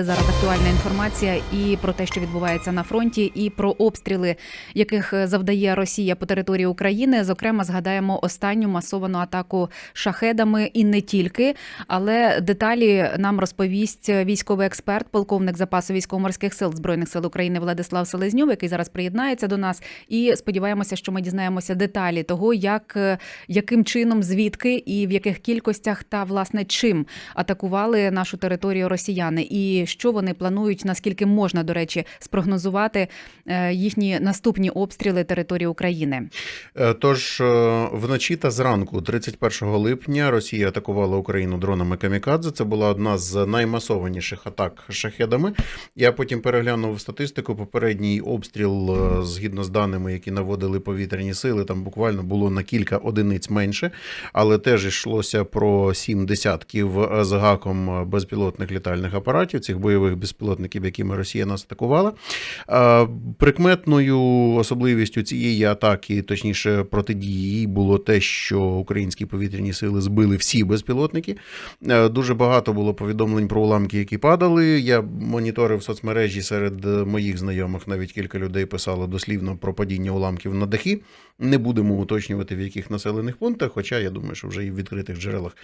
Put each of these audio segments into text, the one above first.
Зараз актуальна інформація і про те, що відбувається на фронті, і про обстріли, яких завдає Росія по території України. Зокрема, згадаємо останню масовану атаку шахедами і не тільки. Але деталі нам розповість військовий експерт, полковник запасу військово-морських сил збройних сил України Владислав Селезньов, який зараз приєднається до нас. І сподіваємося, що ми дізнаємося деталі того, як яким чином, звідки і в яких кількостях та власне чим атакували нашу територію росіяни, і що вони планують, наскільки можна до речі спрогнозувати е, їхні наступні обстріли території України. Е, Тож е, вночі та зранку, 31 липня, Росія атакувала Україну дронами Камікадзе. Це була одна з наймасованіших атак шахедами. Я потім переглянув статистику. Попередній обстріл, згідно з даними, які наводили повітряні сили, там буквально було на кілька одиниць менше, але теж йшлося про сім десятків з гаком безпілотних літальних апаратів, цих бойових безпілотників, якими Росія нас атакувала. Прикметною особливістю цієї атаки, точніше протидії, було те, що українські повітряні сили збили всі безпілотники. Дуже багато було повідомлень про уламки, які падали. Я моніторив соцмережі серед моїх знайомих. Навіть кілька людей писало дослівно про падіння уламків на дахи. Не будемо уточнювати в яких населених пунктах, хоча я думаю, що вже і в відкритих джерелах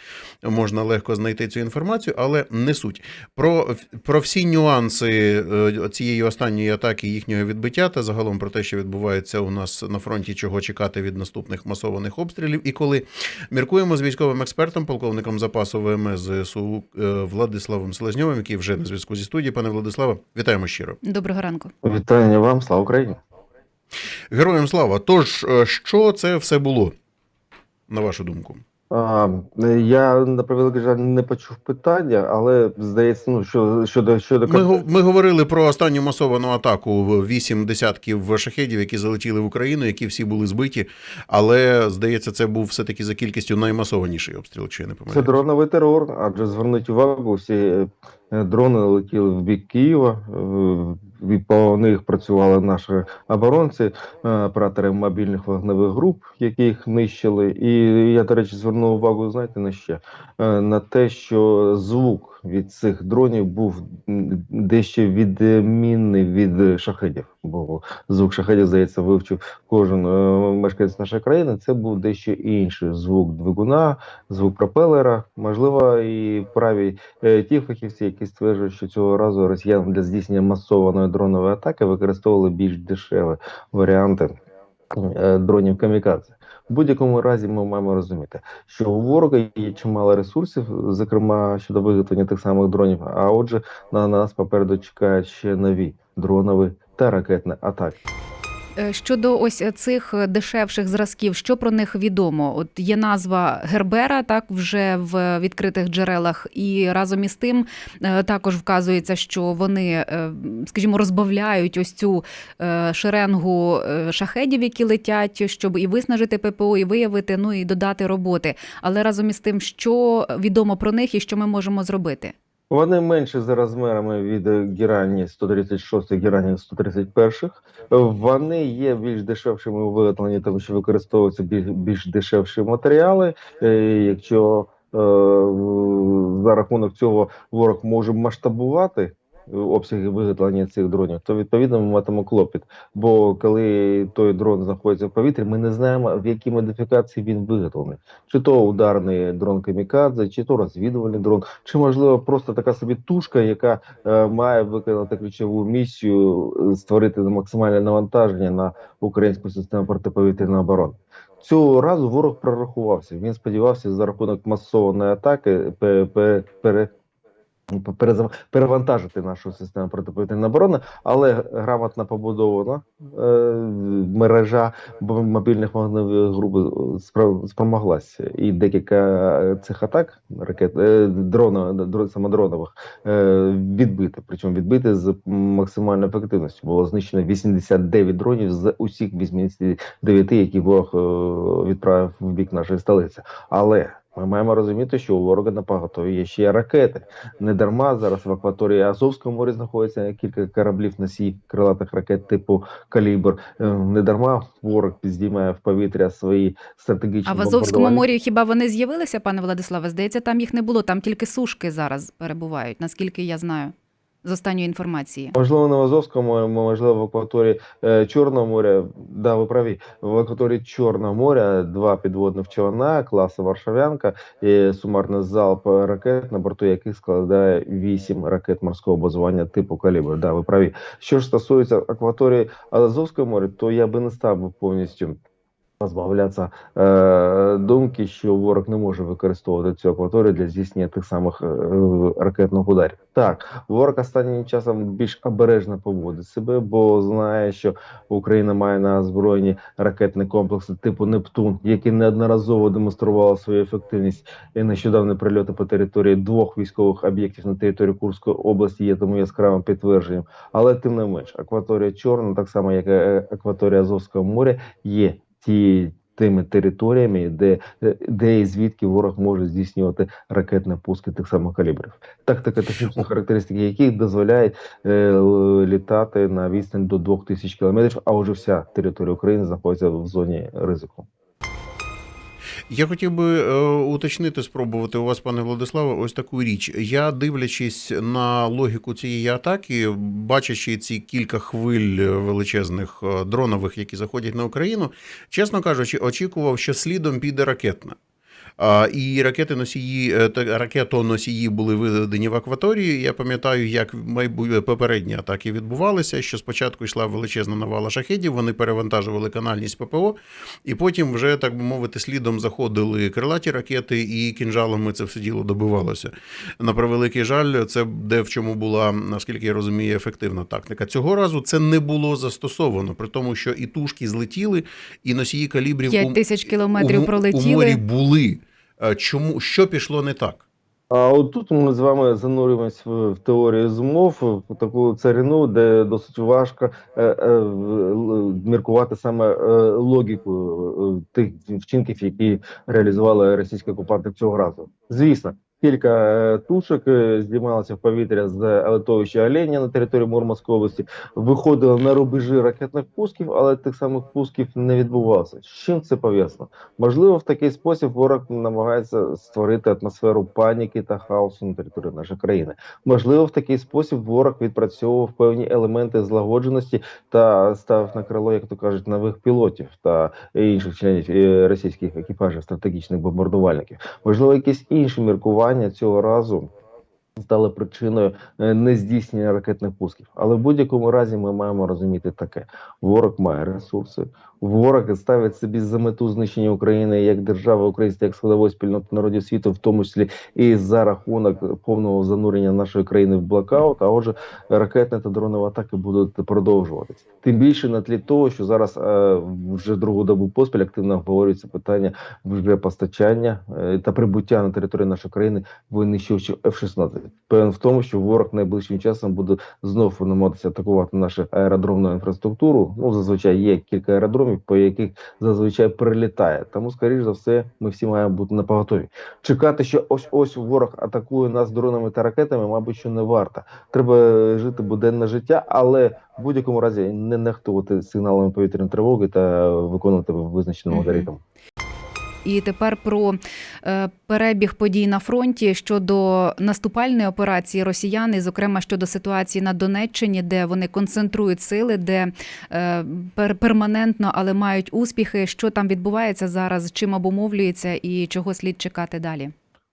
можна легко знайти цю інформацію, але не суть. Про, про всі нюанси е, цієї останньої атаки, їхнього відбиття та загалом про те, що відбувається у нас на фронті, чого чекати від наступних масованих обстрілів. І коли міркуємо з військовим експертом, полковником запасу ВМС ЗСУ е, Владиславом Селезньовим, який вже на зв'язку зі студією. Пане Владиславе, вітаємо щиро. Доброго ранку. Вітання вам, слава Україні! Героям слава. Тож, е, що це все було, на вашу думку? А, я на превеликий жаль не почув питання, але здається, ну що щодо щодо Ми, ми говорили про останню масовану атаку в вісім десятків шахедів, які залетіли в Україну, які всі були збиті. Але здається, це був все таки за кількістю наймасованіший обстріл, якщо я не це дроновий терор. Адже зверніть увагу, всі дрони летіли в бік Києва. е, і По них працювали наші оборонці, е, оператори мобільних вогневих груп, які їх нищили. І я, до речі, звернув увагу, знаєте, на що? Е, На те, що звук від цих дронів був дещо відмінний від шахедів. Бо звук шахедів, здається, вивчив кожен е, мешканець нашої країни. Це був дещо інший звук двигуна, звук пропелера. Можливо, і праві е, ті фахівці, які стверджують, що цього разу росіяни для здійснення масованої дронової атаки використовували більш дешеві варіанти дронів камікадзе. В будь-якому разі ми маємо розуміти, що у ворога є чимало ресурсів, зокрема щодо виготовлення тих самих дронів. А отже, на нас попереду чекають ще нові дронові та ракетні атаки. Е, Щодо ось цих дешевших зразків, що про них відомо? От є назва Гербера, так вже в відкритих джерелах, і разом із тим е, також вказується, що вони, е, скажімо, розбавляють ось цю е, шеренгу е, шахедів, які летять, щоб і виснажити ППО, і виявити, ну і додати роботи. Але разом із тим, що відомо про них і що ми можемо зробити? Вони менші за розмірами від гірані Герані 136 гірані 131. Вони є більш дешевшими у виготовленні, тому що використовуються більш, більш дешевші матеріали. Е, Якщо е, за рахунок цього ворог може масштабувати обсяги виготовлення цих дронів, то відповідно ми матимемо клопіт. Бо коли той дрон знаходиться в повітрі, ми не знаємо в якій модифікації він виготовлений. Чи то ударний дрон камікадзе, чи то розвідувальний дрон, чи можливо просто така собі тушка, яка е, має виконати ключову місію е, створити максимальне навантаження на українську систему протиповітряної оборони. Цього разу ворог прорахувався. Він сподівався за рахунок масованої атаки пе- пе- пере, перевантажити нашу систему протиповітряної оборони, але грамотно побудована е, мережа мобільних вогневих груп спро- спромоглася. І декілька е, цих атак ракет е, дрона, дрон, самодронових е, відбити. Причому відбити з максимальною ефективністю. Було знищено 89 дронів з усіх 89, які ворог е, відправив в бік нашої столиці. Але ми маємо розуміти, що у ворога на поготові є ще ракети. Не дарма зараз в акваторії Азовського моря знаходиться кілька кораблів носій крилатих ракет типу Калібр. Е, Не дарма ворог підздіймає в повітря свої стратегічні А в Азовському морі хіба вони з'явилися, пане Владиславе? Здається, там їх не було, там тільки сушки зараз перебувають, наскільки я знаю. З останньої інформації? Можливо, на Азовському, можливо, в акваторії е, Чорного моря. Да, ви праві. В акваторії Чорного моря два підводних човна класу Варшавянка і сумарний залп ракет, на борту яких складає 8 ракет морського базування типу калібр. Да, ви праві. Що ж стосується акваторії Азовського моря, то я би не став повністю. Позбавлятися е, думки, що ворог не може використовувати цю акваторію для здійснення тих самих е, ракетних ударів. Так, ворог останнім часом більш обережно поводить себе, бо знає, що Україна має на озброєнні ракетні комплекси типу Нептун, які неодноразово демонстрували свою ефективність. І нещодавні прильоти по території двох військових об'єктів на території Курської області є тому яскравим підтвердженням. Але тим не менш, акваторія Чорна, так само як е, акваторія Азовського моря, є ті. Тими територіями, де, де і звідки ворог може здійснювати ракетні пуски тих самих калібрів, тактика технічні характеристики, яких дозволяють е, літати на відстань до 2000 кілометрів, а вже вся територія України знаходиться в зоні ризику. Я хотів би е, уточнити, спробувати у вас, пане Владиславе, ось таку річ. Я дивлячись на логіку цієї атаки, бачачи ці кілька хвиль величезних е, дронових, які заходять на Україну, чесно кажучи, очікував, що слідом піде ракетна. І ракети носії е, ракетоносії були виведені в акваторію. Я пам'ятаю, як попередні атаки відбувалися. Що спочатку йшла величезна навала шахедів, вони перевантажували канальність ППО, і потім вже, так би мовити, слідом заходили крилаті ракети, і кінжалами це все діло добивалося. На превеликий жаль, це де в чому була, наскільки я розумію, ефективна тактика. Цього разу це не було застосовано, при тому, що і тушки злетіли, і носії калібрів у- П'ять тисяч кілометрів у, у пролетіли. морі були. Е, Чому що пішло не так? А отут ми з вами занурюємось в, теорію змов, в таку царину, де досить важко е, е, міркувати саме е, логіку е, тих вчинків, які реалізували російські окупанти цього разу. Звісно, кілька е, тушок здіймалися в повітря з литовища Оленя на території Мурманської області, виходили на рубежі ракетних пусків, але тих самих пусків не відбувалося. З чим це пов'язано? Можливо, в такий спосіб ворог намагається створити атмосферу паніки та хаосу на території нашої країни. Можливо, в такий спосіб ворог відпрацьовував певні елементи злагодженості та став на крило, як то кажуть, нових пілотів та інших членів е, російських екіпажів стратегічних бомбардувальників. Можливо, якісь інші міркування цього разу. Стали причиною е, нездійснення ракетних пусків, але в будь-якому разі ми маємо розуміти таке: ворог має ресурси, ворог ставить собі за мету знищення України як держави української, як складової спільноти народів світу, в тому числі і за рахунок повного занурення нашої країни в блокаут. А отже, ракетні та дронові атаки будуть продовжуватись. Тим більше на тлі того, що зараз е, вже другу добу поспіль активно обговорюється питання вже постачання е, та прибуття на територію нашої країни винищувачів F-16. Певен в тому, що ворог найближчим часом буде знову намагатися атакувати нашу аеродромну інфраструктуру. Ну зазвичай є кілька аеродромів, по яких зазвичай прилітає. Тому, скоріш за все, ми всі маємо бути на поготові. Чекати, що ось ось ворог атакує нас дронами та ракетами, мабуть, що не варто. Треба жити буденне життя, але в будь-якому разі не нехтувати сигналами повітряної тривоги та виконувати визначеним алгоритм. І тепер про е, перебіг подій на фронті щодо наступальної операції росіян, і, зокрема щодо ситуації на Донеччині, де вони концентрують сили, де е, перманентно, але мають успіхи. Що там відбувається зараз, чим обумовлюється і чого слід чекати далі?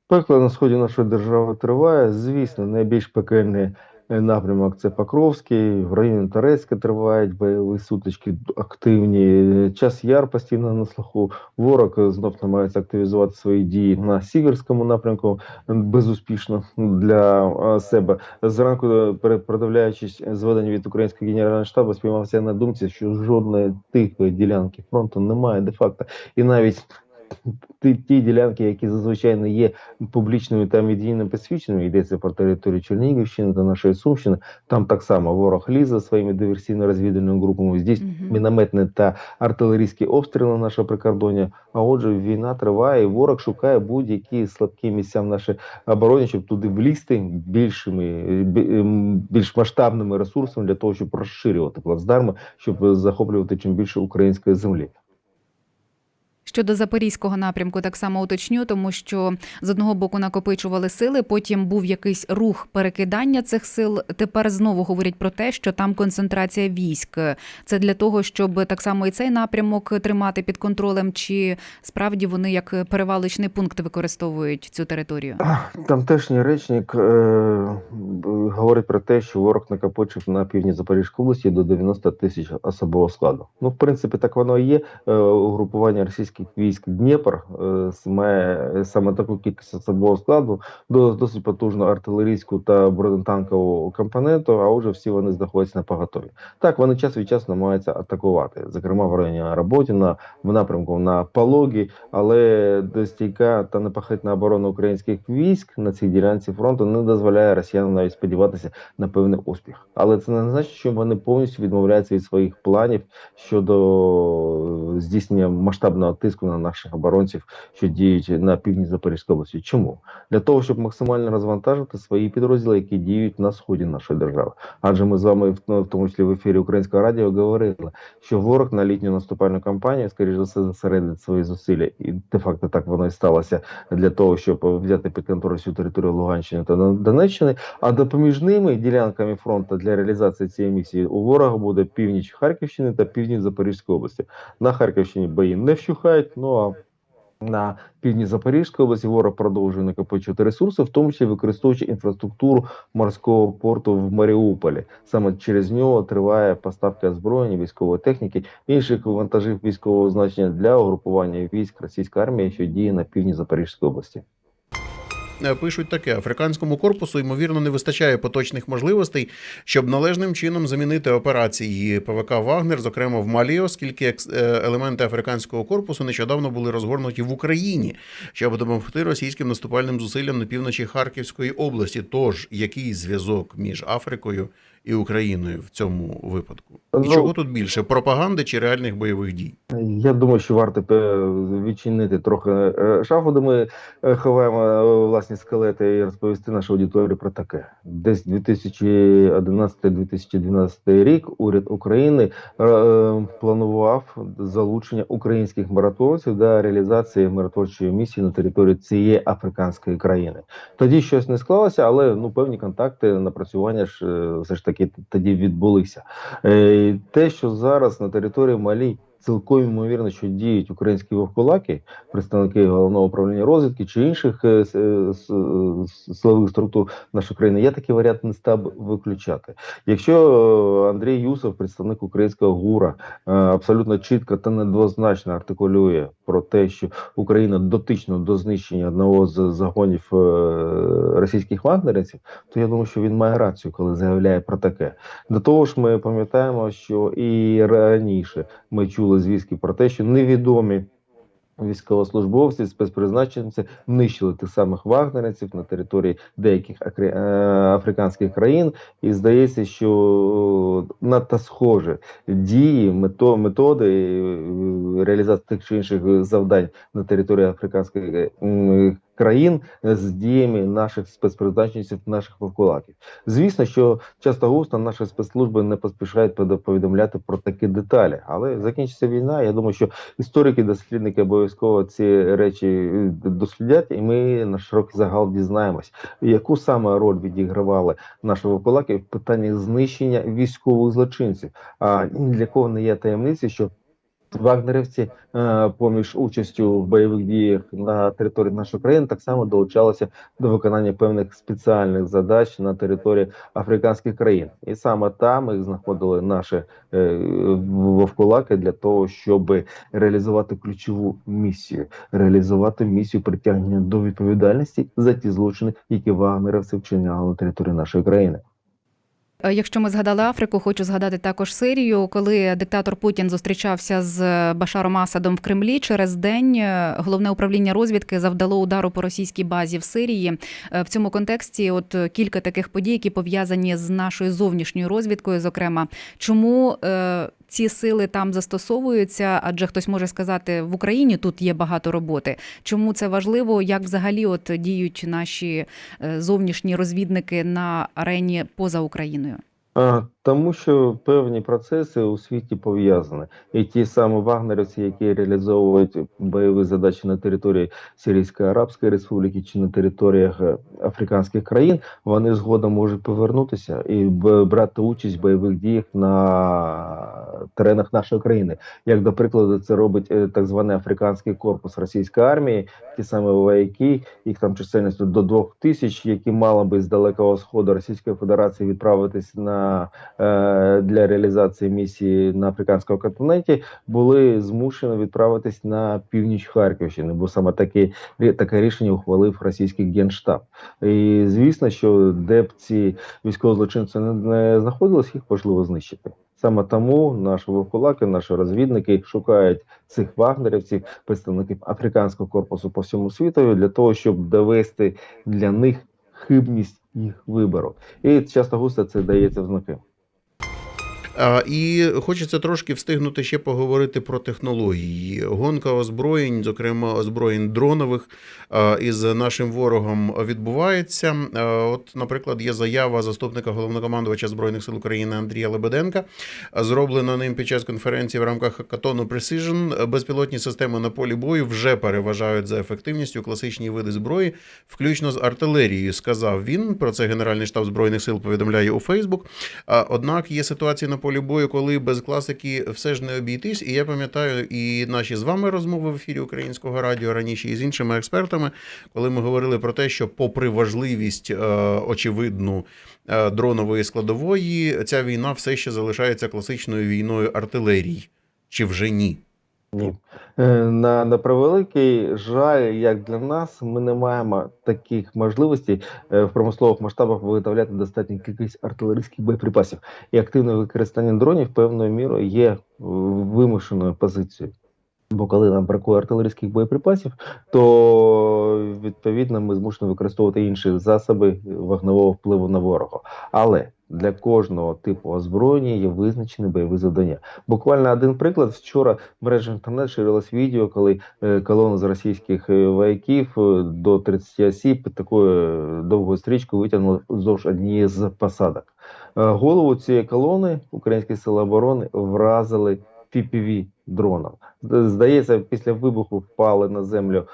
Пекло на сході нашої держави триває. Звісно, найбільш пекельний напрямок це Покровський, в районі Торецька тривають бойові сутички активні. Час яр постійно на слуху. Ворог знов намагається активізувати свої дії на сіверському напрямку безуспішно для себе. Зранку, е, продивляючись зведення від українського генерального штабу, спіймався на думці, що жодної тихої ділянки фронту немає де-факто. І навіть ті, ті ділянки, які зазвичай не є публічними та медійними посвідченими, йдеться про територію Чернігівщини та нашої Сумщини. Там так само ворог лізе своїми диверсійно-розвідувальними групами, здійснює Мгм. мінометні та артилерійські обстріли нашого прикордоння. А отже, війна триває, і ворог шукає будь-які слабкі місця в нашій обороні, щоб туди влізти більшими, ем, більш масштабними ресурсами для того, щоб розширювати плацдарми, щоб захоплювати чим більше української землі. Щодо запорізького напрямку, так само уточню, тому що з одного боку накопичували сили, потім був якийсь рух перекидання цих сил. Тепер знову говорять про те, що там концентрація військ. Це для того, щоб так само і цей напрямок тримати під контролем, чи справді вони як перевалочний пункт використовують цю територію? Тамтешній речник е, говорить про те, що ворог накопичив на півдні Запорізької області до 90 тисяч особового складу. Ну, в принципі, так воно і є. Е, угрупування російських військ Дніпр е, має саме таку кількість особового складу, до досить потужну артилерійську та бронетанкову компоненту, а вже всі вони знаходяться на поготові. Так, вони час від часу намагаються атакувати, зокрема в районі Роботіна, в напрямку на Пологі, але до стійка та непохитна оборона українських військ на цій ділянці фронту не дозволяє росіянам навіть сподіватися на певний успіх. Але це не значить, що вони повністю відмовляються від своїх планів щодо е, здійснення масштабного тиску на наших оборонців, що діють на півдні Запорізької області. Чому для того, щоб максимально розвантажити свої підрозділи, які діють на сході нашої держави? Адже ми з вами в, ну, тому числі в ефірі Українського радіо говорили, що ворог на літню наступальну кампанію, скоріш за все, зосередить свої зусилля, і де-факто так воно і сталося для того, щоб взяти під контроль всю територію Луганщини та Донеччини. А допоміжними ділянками фронту для реалізації цієї місії у ворога буде північ Харківщини та північ Запорізької області. На Харківщині бої не вщухають. Ну а на півдні Запорізької області ворог продовжує накопичувати ресурси, в тому числі використовуючи інфраструктуру морського порту в Маріуполі. Саме через нього триває поставка зброєння, військової техніки, інших вантажів військового значення для угрупування військ російської армії, що діє на півдні Запорізької області. Е, Пишуть таке: африканському корпусу ймовірно не вистачає поточних можливостей, щоб належним чином замінити операції ПВК Вагнер, зокрема в Малі, оскільки е, елементи африканського корпусу нещодавно були розгорнуті в Україні, щоб допомогти російським наступальним зусиллям на півночі Харківської області. Тож який зв'язок між Африкою і Україною в цьому випадку? І Ну, чого тут більше пропаганди чи реальних бойових дій? Я думаю, що варто відчинити трохи е, шафу, де ми е, ховаємо е, власні скелети і розповісти нашій аудиторії про таке. Десь 2011-2012 рік уряд України е, е, планував залучення українських миротворців для реалізації миротворчої місії на території цієї африканської країни. Тоді щось не склалося, але ну певні контакти, напрацювання ж е, все ж таки тоді відбулися. Е, те, що зараз на території Малі цілком ймовірно, що діють українські вовкулаки, представники головного управління розвідки чи інших е, е, е, силових структур нашої країни, я такий варіант не став виключати. Якщо е, Андрій Юсов, представник українського ГУРа, абсолютно чітко та недвозначно артикулює про те, що Україна дотична до знищення одного з загонів російських вагнерівців, то я думаю, що він має рацію, коли заявляє про таке. До того ж, ми пам'ятаємо, що і раніше ми чули звістки про те, що невідомі військовослужбовці, спецпризначенці нищили тих самих вагнерівців на території деяких е, африканських країн, і здається, що надто схожі дії, методи е, реалізації тих чи інших завдань на території африканських країн з діями наших спецпризначенців, наших вовкулаків. Звісно, що часто густо наші спецслужби не поспішають повідомляти про такі деталі, але закінчиться війна. Я думаю, що історики, дослідники обов'язково ці речі е, дослідять, і ми на широкий загал дізнаємось, яку саме роль відігравали наші вовкулаки в питанні знищення військових злочинців. А для кого не є таємниці, що Вагнерівці, е, поміж участю в бойових діях на території нашої країни, так само долучалися до виконання певних спеціальних задач на території африканських країн, і саме там їх знаходили наші е, вовкулаки для того, щоб реалізувати ключову місію, реалізувати місію притягнення до відповідальності за ті злочини, які вагнерівці вчиняли на території нашої країни. Е, Якщо ми згадали Африку, хочу згадати також Сирію, коли диктатор Путін зустрічався з Башаром Асадом в Кремлі. Через день е, головне управління розвідки завдало удару по російській базі в Сирії. Е, В цьому контексті, от кілька таких подій, які пов'язані з нашою зовнішньою розвідкою. Зокрема, чому ці сили там застосовуються? Адже хтось може сказати, в Україні тут є багато роботи. Чому це важливо? Як взагалі от діють наші е, зовнішні розвідники на арені поза Україною? Тому що певні процеси у світі пов'язані. І ті самі вагнерівці, які реалізовують бойові задачі на території Сирійської Арабської Республіки чи на територіях е, африканських країн, вони згодом можуть повернутися і брати участь в бойових діях на теренах нашої країни. Як до прикладу, це робить е, так званий африканський корпус російської армії, ті самі вояки, їх там чисельністю до двох тисяч, які мали би з далекого сходу Російської Федерації відправитись на е, для реалізації місії на африканському континенті, були змушені відправитись на північ Харківщини, бо саме таке, таке рішення ухвалив російський генштаб. І звісно, що де б ці військовозлочинці не, знаходились, їх важливо знищити. Саме тому наші вовкулаки, наші розвідники шукають цих вагнерівців, представників африканського корпусу по всьому світу, для того, щоб довести для них хибність їх вибору. І часто густо це дається в знаки. І хочеться трошки встигнути ще поговорити про технології. Гонка озброєнь, зокрема озброєнь дронових, із нашим ворогом відбувається. От, наприклад, є заява заступника головнокомандувача збройних сил України Андрія Лебеденка, зроблена ним під час конференції в рамках хакатону Precision. Безпілотні системи на полі бою вже переважають за ефективністю класичні види зброї, включно з артилерією. Сказав він. Про це Генеральний штаб збройних сил повідомляє у Фейсбук. Однак є ситуації на полі бою, коли без класики все ж не обійтись. І я пам'ятаю і наші з вами розмови в ефірі українського радіо раніше і з іншими експертами, коли ми говорили про те, що, попри важливість е, очевидну е, дронової складової, ця війна все ще залишається класичною війною артилерії. Чи вже ні? Ні. Е, На, на превеликий жаль, як для нас, ми не маємо таких можливостей е, в промислових масштабах виготовляти достатню кількість артилерійських боєприпасів. І активне використання дронів певною мірою є е, вимушеною позицією. Бо коли нам бракує артилерійських боєприпасів, то відповідно ми змушені використовувати інші засоби вогневого впливу на ворога. Але для кожного типу озброєння є визначені бойові завдання. Буквально один приклад. Вчора в мережі інтернет ширилось відео, коли е, колона з російських е, вояків е, до 30 осіб такою довгою стрічкою витягнули вздовж однієї з посадок. Голову цієї колони українські сили оборони вразили PPV дроном. Здається, після вибуху впали на землю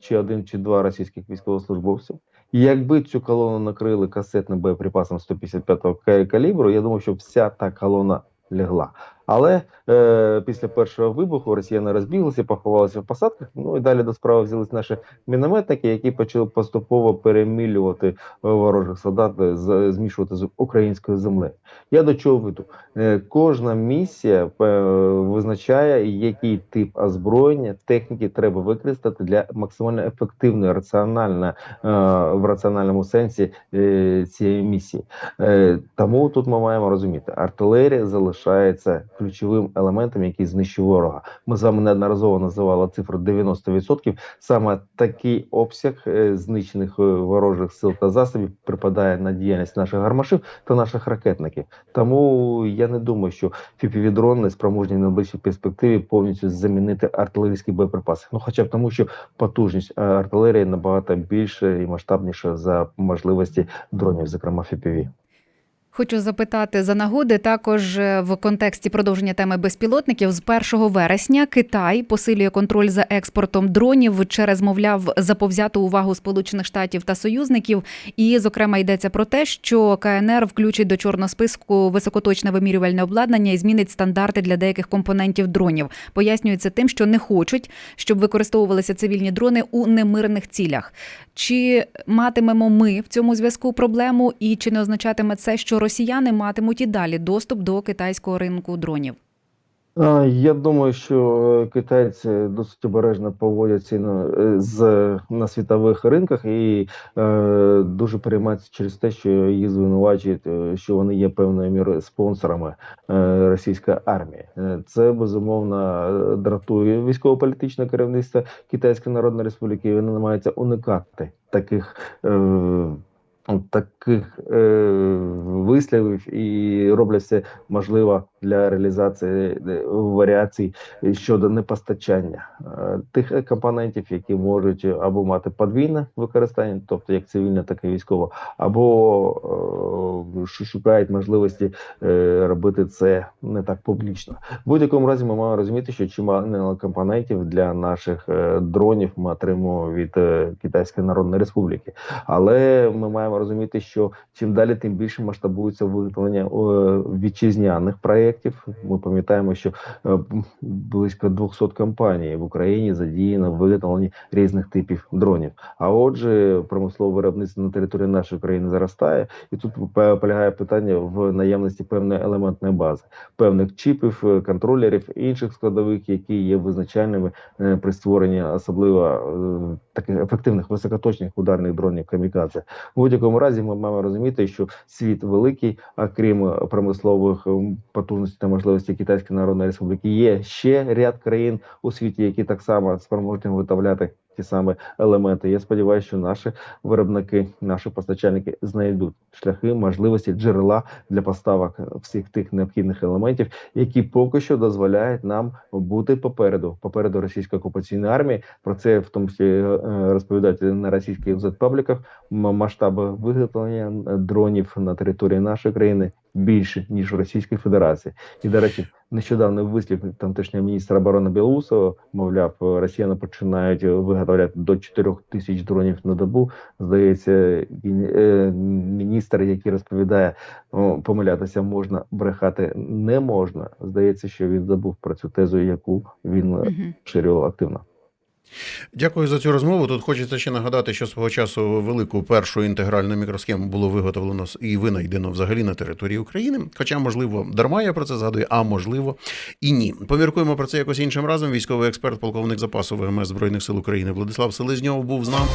чи один, чи два російських військовослужбовців. І Якби цю колону накрили касетним боєприпасом 155-го ка- калібру, я думаю, що вся та колона лягла. Але е, після першого вибуху росіяни розбіглися, поховалися в посадках. Ну і далі до справи взялись наші мінометники, які почали поступово перемілювати е, ворожих солдат, е, змішувати з українською землею. Я до чого веду? Е, Кожна місія е, визначає, який тип озброєння, техніки треба використати для максимально ефективної, раціональної е, в раціональному сенсі е, цієї місії. Е, Тому тут ми маємо розуміти, артилерія залишається ключовим елементом, який знищує ворога. Ми з вами неодноразово називали цифру 90%. Саме такий обсяг е, знищених е, ворожих сил та засобів припадає на діяльність наших гармашів та наших ракетників. Тому я не думаю, що фіпівідрони спроможні в найближчій перспективі повністю замінити артилерійські боєприпаси. Ну хоча б тому, що потужність е, артилерії набагато більше і масштабніша за можливості дронів, зокрема FPV. Хочу запитати за нагоди також е, в контексті продовження теми безпілотників. З 1 вересня Китай посилює контроль за експортом дронів через, мовляв, заповзяту увагу Сполучених Штатів та союзників. І, зокрема, йдеться про те, що КНР включить до чорного списку високоточне вимірювальне обладнання і змінить стандарти для деяких компонентів дронів. Пояснюється тим, що не хочуть, щоб використовувалися цивільні дрони у немирних цілях. Чи матимемо ми в цьому зв'язку проблему, і чи не означатиме це, що росіяни матимуть і далі доступ до китайського ринку дронів? Я думаю, що е, китайці досить обережно поводяться е, з, на світових ринках і е, дуже переймаються через те, що їх звинувачують, е, що вони є певною мірою спонсорами е, російської армії. Це безумовно дратує військово-політичне керівництво Китайської Народної Республіки. Вони намагаються уникати таких. Е, так, чітких е, висловів і роблять все можливе для реалізації е, варіацій щодо непостачання е, тих компонентів, які можуть або мати подвійне використання, тобто як цивільне, так і військове, або е, шукають можливості е, робити це не так публічно. В будь-якому разі ми маємо розуміти, що чимало компонентів для наших е, дронів ми отримуємо від е, Китайської Народної Республіки. Але ми маємо розуміти, що чим далі, тим більше масштабується виготовлення е, вітчизняних проєктів. Ми пам'ятаємо, що е, близько 200 компаній в Україні задіяно в виготовленні різних типів дронів. А отже, промислове виробництво на території нашої країни заростає, і тут полягає питання в наявності певної елементної бази, певних чіпів, е, контролерів інших складових, які є визначальними при створенні особливо таких ефективних високоточних ударних дронів камікадзе. В будь-якому разі ми маємо розуміти, що світ великий, а крім е, промислових ем, потужностей та можливостей Китайської Народної Республіки, є ще ряд країн у світі, які так само спроможні виготовляти ті самі елементи. Я сподіваюся, що наші виробники, наші постачальники знайдуть шляхи, можливості, джерела для поставок всіх тих необхідних елементів, які поки що дозволяють нам бути попереду, попереду російської окупаційної армії. Про це в тому числі е, розповідають на російських зет-пабліках. М- Масштаби виготовлення дронів на території нашої країни більше ніж в Російській Федерації. І до речі, нещодавно вислів тамтешнього міністра оборони Білоусова, мовляв, росіяни починають виготовляти до 4 тисяч дронів на добу. Здається, е, міністр, який розповідає, помилятися можна, брехати не можна. Здається, що він забув про цю тезу, яку він ширював активно. Дякую за цю розмову. Тут хочеться ще нагадати, що свого часу велику першу інтегральну мікросхему було виготовлено і винайдено взагалі на території України. Хоча, можливо, дарма я про це згадую, а можливо і ні. Поміркуємо про це якось іншим разом. Військовий експерт, полковник запасу ВМС Збройних сил України Владислав Селезньов був з нами.